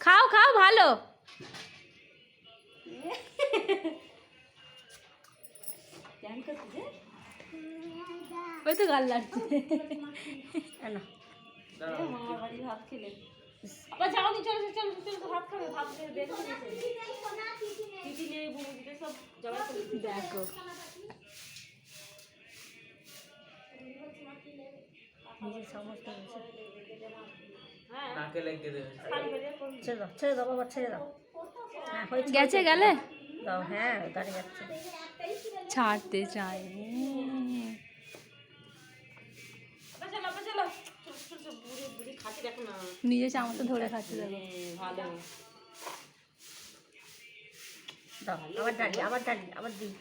খাও খাও ভালো ওই তো গাল লাগছে না মামার ভাত খেলে আবার যাও নি চলো চলো চলো ভাত খাবে ভাত খেয়ে বের করে দিয়েছে সব জবাই করে দেখো নিজের সমস্ত হ্যাঁ নাকে দেবে। ছেড়ে দাও ছেড়ে দাও বাবা ছেড়ে দাও। হ্যাঁ গেছে গেলে? দাও হ্যাঁ দাঁড়িয়ে যাচ্ছে। ছাড়তে না। নিজে চামচটা ধরে খাচ্ছে দেখো। হ্যাঁ, ভালো। দাও আবার দাঁড়িয়ে আবার দাঁড়িয়ে আবার দিই।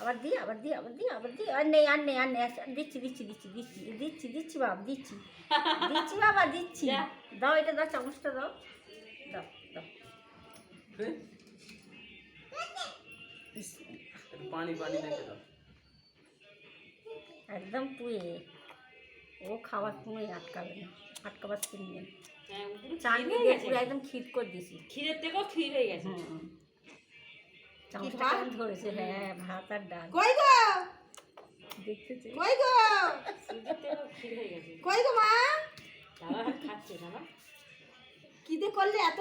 আবার দি আবার দি আবার দি আবার দিই আর নেই আর নেই আর নেই। আচ্ছা, দিচ্ছি দিচ্ছি দিচ্ছি দিচ্ছি দিচ্ছি দিচ্ছি বাবা দিচ্ছি। দিচ্ছি বাবা দিচ্ছি। দাও এটা দাও চামচটা দাও। দাও দাও। পানি পানি দেখে দাও। একদম পুয়ে। ও খাওয়ার কোনোই আটকাবে না। আটকাবার নেই। হ্যাঁ পুরো চাল ক্ষীর দিয়ে গেছে। পুরো একদম খিট করে দিছি ক্ষীরের থেকেও ক্ষীর হয়ে গেছে। চামচটা কেমন ধরেছে হ্যাঁ ভাত আর ডাল। কই গো? দেখতেছি। কই গো? সুজির থেকেও ক্ষীর হয়ে গেছে। কই গো মা? খাচ্ছে দাদা কি দিয়ে করলে এত